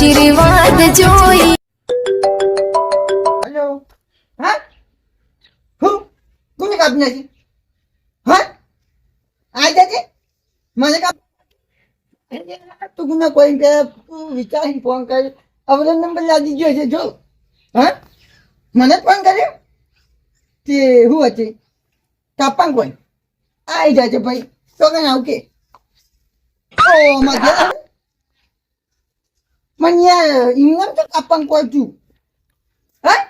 આશીર્વાદ જોઈ. હલો. હા? હું? કોને કાપી નાખી? હા? આ જજે મને કાપ તું ગુના કોઈ કે વિચારીને ફોન કરી. અવરો નંબર લાગી ગયો છે, જો. હા? મને ફોન કર્યો? તે હું હતી? કાપા કોઈ? આવી જાય છે ભાઈ. તો કઈ આવું કે? ઓ મજા મને યાર ઇંગ્લેન્ડ તો કાપા કોઈ છું હા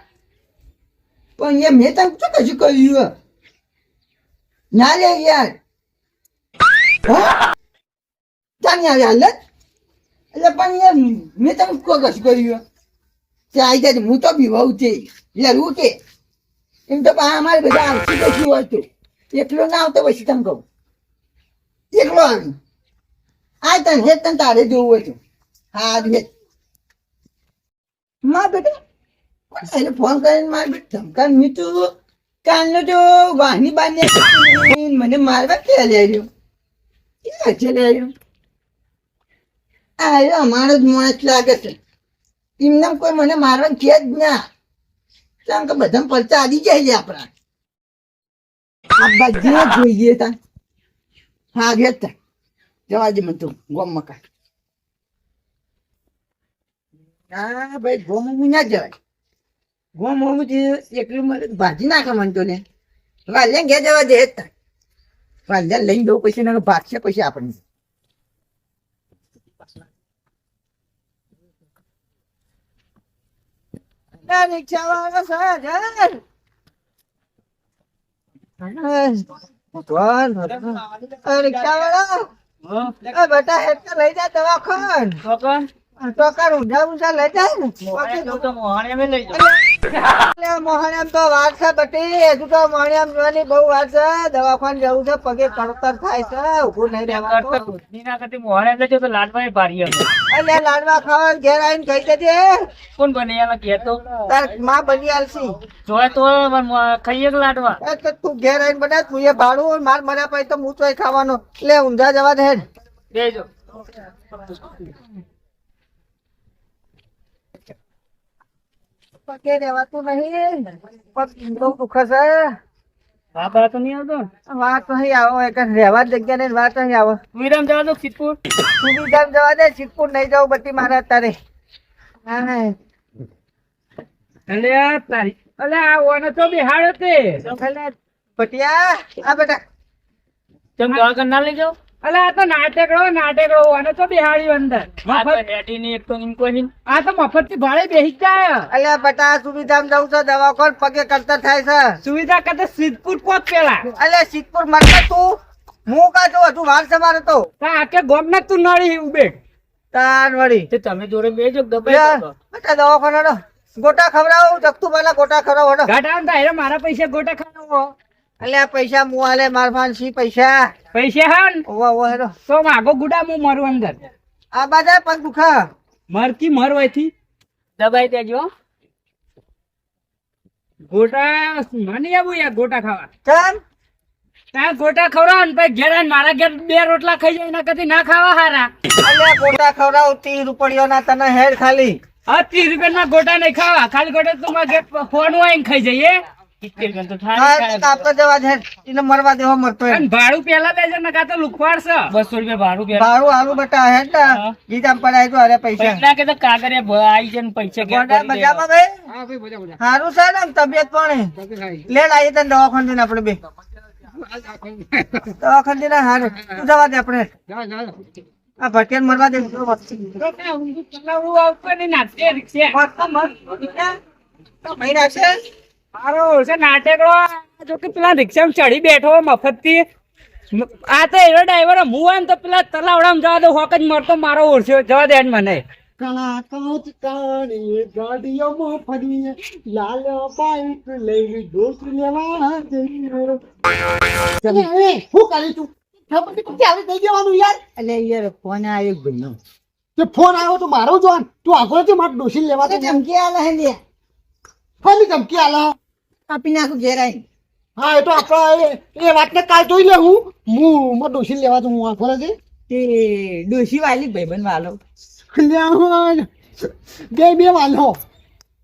પણ યાર મેં તને શું કશું કર્યું હે? ના લે યાર યાર હાલ. એટલે પણ યાર મેં કોઈ કશું કર્યું? તે આવી જાય હું તો બી છે યાર હું કે એમ તો અમારે બધા આવતી કશું હોય તો એકલો ના આવતો પછી તમે કહું એકલો આવી આ તને હે તને તારે જોવું હોય તો હા હે માં બેટા એટલે ફોન કરીને મારે બેટ ધમકાન મીઠું કાલનો જો વાહની બાંધી મને મારવા ક્યાં લઈ રહ્યો ક્યાં લઈ રહ્યો આ અમારો જ માણસ લાગે છે. એમને કોઈ મને મારવા છે જ ના. કારણ કે બધા પરચા આદી જાય છે આપણા. આ બધે જોઈએ તા. હા, ગયા જવા દે મને તું. ગોમ મકા હા ભાઈ ગોમ ના જવાય. ગોમ હોમ મને ભાજી નાખે મને તો ને. વાલ્યા ઘેર જવા દે જ વાલ્યા લઈને દઉં પછી ને ભાગશે પછી આપણને. રિક્ષા વાળો સર રિક્ષા વાળો બેટા હેડ લઈ જા દવાખાન? ટોકર ઊંધા ઊંધા લઈ જાય ને. મોહણિયામ તો વાર છે બટી હજુ તો મોહણિયામ જોવાની બહુ વાર છે. દવાખાન જવું છે પગે કળતર થાય છે ઊભું નહીં એટલે લાડવા ખાવા ઘેર આવીને કહી દેજે કોણ બને એલા કહેતો તારમાં બની આલસી. જોય તો ખાઈએ લાડવા? તું ઘેર આવીને બનાવ તું એ ભાડું માર મર્યા પછી તો મૂચવાય ખાવાનું ખાવાનો. એટલે ઊંધા જવા દે દેજો. પગે રહેવાતું નહીં. પગ બહુ દુખે છે. બાબા તો નહીં આવતો? વાત નહીં આવો એક રહેવા જગ્યા ને વાત નહીં આવો. વિરામ જવા દો સિદ્ધપુર? જવા દે નહીં જાવ બધી મારા અત્યારે. આ તારી અલે આ ઓને તો બિહાડ્યો તે. એટલે પટિયા આ બેટા. તમે દવાખાને ના લઈ જાઓ? અલે આ તો નાટેકડો નાટેકડો અને તો બિહાડ્યો અંદર હેઠી એક તો આ તો મફતથી ભાડે બેસી જાય. અલ્યા બટા સુવિધામાં જવું છે દવા કોણ પગે કરતા થાય છે. સુવિધા કરતા સિદ્ધપુર પહોંચ પેલા. અલ્યા સિદ્ધપુર મળતા તું? હું કા છું હજુ વાર છે મારે તો. આખે ગોમ ને તું નડી ઉભે. તાર વળી. તે તમે જોડે બેજો દબાઈ બટા દવાખાના દવાખાને. ગોટા ખવડાવો જગતું પેલા ગોટા ખવડાવો ગાટા મારા પૈસા ગોટા ખાનો અલ્યા પૈસા મું મારફાન સી પૈસા? પૈસા હા ને ઓવા ઓવા હેરો. તો માગો ગુડા મુ મરું અંદર આ બાજા પગ દુખા. મરકી મર વયથી. દબાઈ દેજો. ગોટા મને આવું યાર ગોટા ખાવા. ચમ? ત્યાં ગોટા ખવડાવો ને પછી ઘેર મારા ઘેર બે રોટલા ખાઈ જાય ના કદી ના ખાવા હારા. અલ્યા ગોટા ખવડાવ ત્રીસ રૂપિયાના તને હેર ખાલી. હા ત્રીસ રૂપિયા ગોટા નહીં ખાવા. ખાલી ગોટા તું મારા ઘેર ફોન વાઈને ખાઈ જઈએ. હા મરવા દેવો મરતો ભાડું પેલા દેજો ને કાં લુખવાડ છે. બસો રૂપિયા ભાડું ભાડું હારું બેટા હેડ ને ગીતા પડાય તો અરે પૈસા. પૈસા કે તો કાગરે આવી જાય પૈસા ઘેર મજામાં ભાઈ? હારું છે ને તબિયત પણ. લે લાવી તને દવાખાને જઈને આપણે બે. દવાખાને જઈને હારું. તું જવા દે આપણે. આ ભટિયાને મરવા દે. આવતું નહીં રિક્ષા. મહિના છે મારો છે નાટેકડો. જો કે પેલા રિક્ષામાં ચડી બેઠો મફત આ તો એનો ડ્રાઈવર હું હોય ને તો પેલા તલાવડામાં જવા દો હોક જ મરતો મારો ઓળખ્યો જવા દે મને. કલાકાચ કાળી ગાડીઓમાં ફરીએ લાલ બાઈક લઈને દોસ્ત લેવા ચાલે હવે શું કરી તું ખબર નહીં ક્યારે દઈ દેવાનું યાર? એટલે યાર ફોન આવ્યો ભાઈ તે ફોન આવ્યો તો મારો જોન તું આગળ છે મારે ડોસી લેવા તો તો ધમકી આલે હે લે ખાલી ધમકી આલા. કાપી નાખું ઘેરાય. હા એ તો આપણે એ વાતને કાલ જોઈ લે હું. હું મારે ડોસી લેવા તો હું આગળ છે તે ડોસી વાલી ભાઈબંધ વાલો. બે બે વાલો.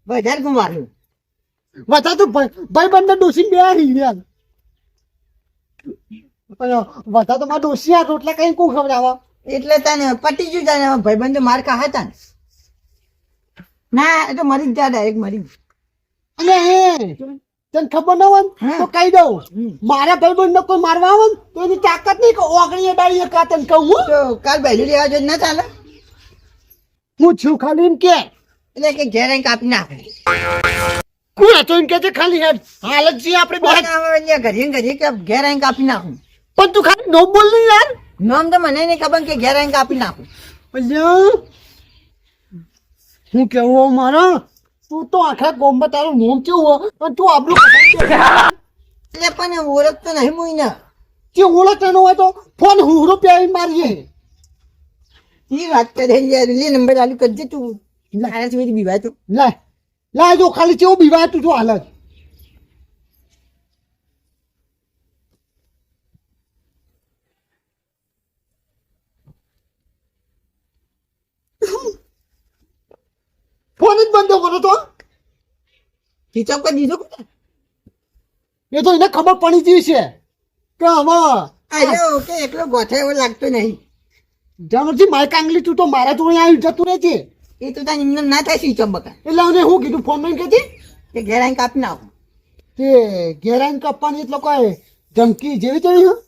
વધારે ગુમાવ્યું બધા તો ભાઈબંધ ડોસી બે આવી ગયા પણ બધા તો મારા ડોસી આ રોટલા કઈ કોણ ખવડાવવા એટલે તને પટી ગયું તને ભાઈબંધો માર ખા હતા ના એ તો મરી જ ગયા એક મરી અને એ તને ખબર ના હોય તો કહી દઉં. મારા ભાઈબંધ કોઈ મારવા આવે ને તો એની તાકાત નહીં કે ઓગણીએ ડાળીએ કા તને કહું હું. કાલ ભાઈ લેવા જો ના ચાલે? હું છું ખાલી એમ કે. એટલે કે ઘેર કાપી નાખે. કોણ હતો એમ કે છે ખાલી હાલત છે આપણે ઘરે ઘરે કે ઘેર આવીને કાપી નાખું? પણ તું ખાલી નો બોલ નહીં યાર. નામ તો મને નહીં ખબર કે ઘેર આવીને કાપી નાખું. હું કેવું મારા? તું તો આખા ગોમમાં તારું નોમ કેવું અને તું આપણું એટલે પણ ઓળખ તો નહીં મોઈના કે ઓળખ એનો હોય તો ફોન હું. રૂપિયા મારીએ એ વાત કરે યાર લે નંબર આલુ કરજે તું લાયા છે બીવાય તું લાય લાય જો ખાલી કેવું બીવાય તું જો. હાલત ફોન જ બંધ કરો તો? ખીચો કરી દીધો? એ તો એને ખબર પડી ગઈ છે કે આમાં આયો કે એકલો ગોઠે એવો લાગતો નહીં. જાણોથી મારી કાંગલી તું તો મારા જોડે આવી જતું રહે છે એ તો તારી એમને ના થાય સ્વિચ બકા. એટલે અને હું કીધું ફોનમાં કહેતી કે ઘેરાઈન કાપી નાખો. તે ઘેરાઈન કાપવાની એટલે કોઈ ધમકી જેવી તેવી હું?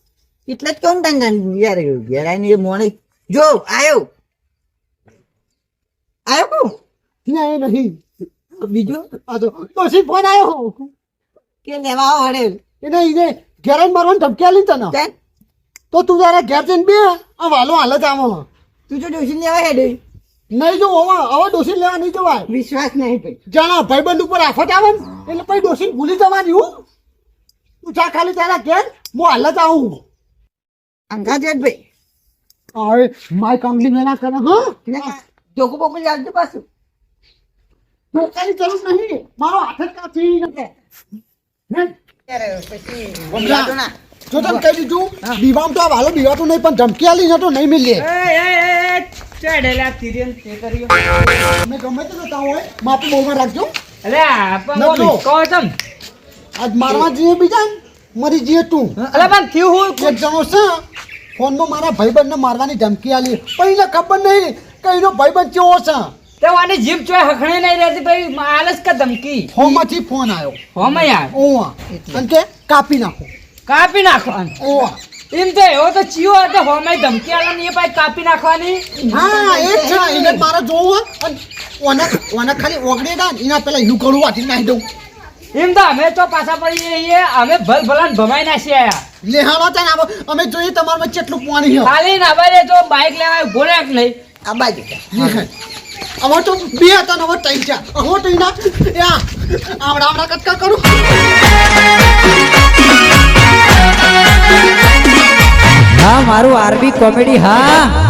એટલે જ કહું તને યાર ઘેરાઈન એ મોણે જો આયો. આયો કોણ? ના એ નહીં બીજું? આ તો પછી ફોન આવ્યો કે લેવા આવો હડે એને એને જ મારવાની ધમકી આલી તને તો તું તારા ઘેર જઈને બે આ વાલો હાલ જ આવો. તું જો ડોસી લેવા હેડે. નહીં જો હવે હવે ડોસી લેવા નહીં જવાય. વિશ્વાસ નહીં ભાઈ. જાણા ભાઈબંધ ઉપર આફત આવે ને એટલે પછી ડોસી ભૂલી જવાની હું. તું જા ખાલી તારા ઘેર હું હાલ જ આવું. અંગા જેટ ભાઈ. હવે માય કાંગલી મેના કરે હા? જોકો બોકો લાવજો પાછું. ધોકાની જરૂર નહીં. મારો હાથ જ કાપી જો તને કહી દીધું દીવામ તો દીવાતો નહીં પણ ધમકી આલી ને તો નહીં મિલે ચડેલા સિરિયલ તે કર્યો. અમે ગમે તે નતા હોય માપી બોલમાં રાખજો. કહો તમ આજ મારવા જઈએ બીજા ને, મરી જઈએ તું. અરે પણ થયું હું? એક જણો છે ફોનમાં મારા ભાઈબંધને મારવાની ધમકી આલી. પણ એને ખબર નહીં કે એનો ભાઈબંધ કેવો છે. તો આને જીભ ચોય હખણે નહીં રહેતી ભાઈ આલસ કે ધમકી? ફોનમાંથી ફોન આવ્યો. હોમે યાર? ઓવા. અને કે કાપી નાખો. કાપી નાખવાનું? ઓવા. એમ તો એવો તો ચિયો હતો હોમે ધમકી આલવાની એ પાછી કાપી નાખવાની? હા એ છે એને મારે જોવું અને ઓને ઓને ખાલી ઓગળી દા એના પેલા એનું કરું વાટી નાખી દઉં. એમ તો અમે તો પાછા પડી જઈએ અમે ભલ ભલાન ભમાઈ નાખી આયા લેહાણો થાય ને. અમે જોઈએ તમારામાં કેટલું પાણી છે. ખાલી ના ભાઈ તો બાઇક લેવા ભોલે કે નહીં. આ બાજુ. હવે તો બે હતા ને હવે ત્રણ છે. હવે તો એના એ આ આવડા આવડા કટકા કરું. હા, મારું આરબી કોમેડી, હા.